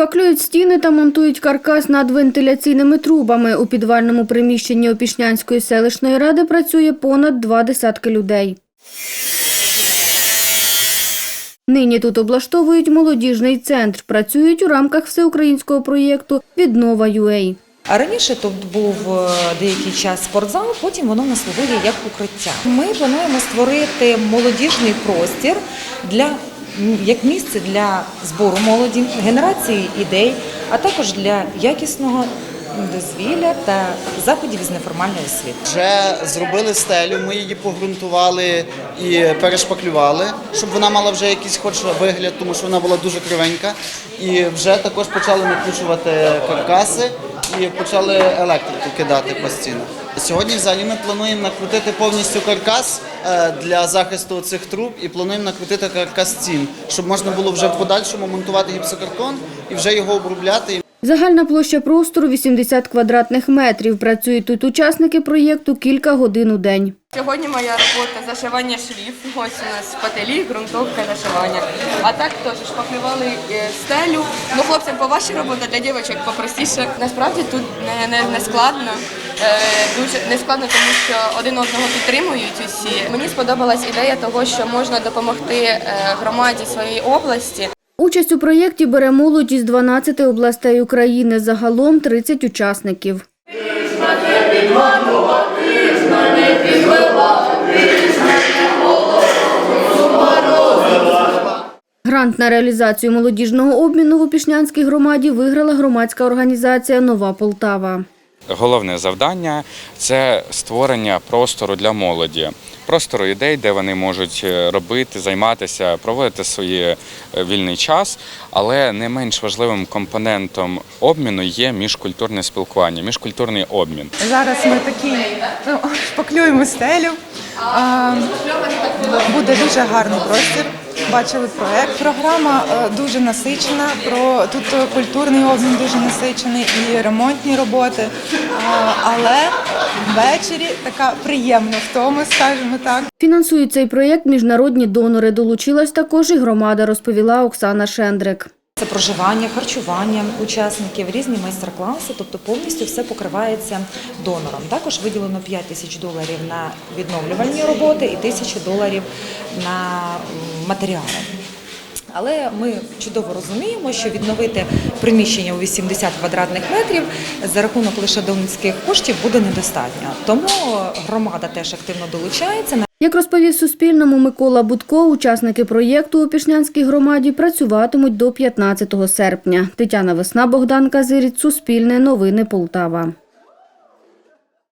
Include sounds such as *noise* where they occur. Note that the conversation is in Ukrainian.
Паклюють стіни та монтують каркас над вентиляційними трубами. У підвальному приміщенні Опішнянської селищної ради працює понад два десятки людей. Нині тут облаштовують молодіжний центр. Працюють у рамках всеукраїнського проєкту Віднова ЮЕЙ. А раніше тут був е, деякий час спортзал, потім воно нас слугує як укриття. Ми плануємо створити молодіжний простір для як місце для збору молоді, генерації ідей, а також для якісного дозвілля та заходів з неформальної освіти. Вже зробили стелю, ми її погрунтували і перешпаклювали, щоб вона мала вже якийсь хоч вигляд, тому що вона була дуже кривенька. І вже також почали накручувати каркаси і почали електрику кидати по стінах. Сьогодні взагалі ми плануємо накрутити повністю каркас е, для захисту цих труб і плануємо накрутити каркас стін, щоб можна було вже в подальшому монтувати гіпсокартон і вже його обробляти. Загальна площа простору 80 квадратних метрів. Працюють тут учасники проєкту кілька годин у день. Сьогодні моя робота зашивання шрифту. Ось у нас пателі, ґрунтовка, зашивання. А так теж шпаклювали е, стелю. Ну, хлопцям поважча робота, для дівчаток попростіше. Насправді тут не, не, не складно. Е, дуже не складно, тому що один одного підтримують усі. Мені сподобалась ідея того, що можна допомогти е, громаді своєї області. Участь у проєкті бере молодь із 12 областей України. Загалом 30 учасників. Грант на реалізацію молодіжного обміну в Опішнянській громаді виграла громадська організація Нова Полтава. Головне завдання це створення простору для молоді, простору ідей, де вони можуть е, робити, займатися, проводити свій е, вільний час. Але не менш важливим компонентом обміну є міжкультурне спілкування, міжкультурний обмін. Зараз ми такі ну, *laughs* шпаклюємо стелю. Буде дуже гарний простір. Бачили проект. Програма е, дуже насичена. Тут е, культурний обмін дуже насичений і ремонтні роботи. Але ввечері така приємна в тому, скажімо так. Фінансують цей проєкт міжнародні донори. Долучилась також і громада, розповіла Оксана Шендрик. Це проживання, харчування учасників, різні майстер-класи, тобто повністю все покривається донором. Також виділено 5 тисяч доларів на відновлювальні роботи і тисячу доларів на матеріали. Але ми чудово розуміємо, що відновити приміщення у 80 квадратних метрів за рахунок лише донорських коштів буде недостатньо. Тому громада теж активно долучається. Як розповів Суспільному Микола Будко, учасники проєкту у Пішнянській громаді працюватимуть до 15 серпня. Тетяна Весна, Богдан Казиріць, Суспільне, Новини Полтава.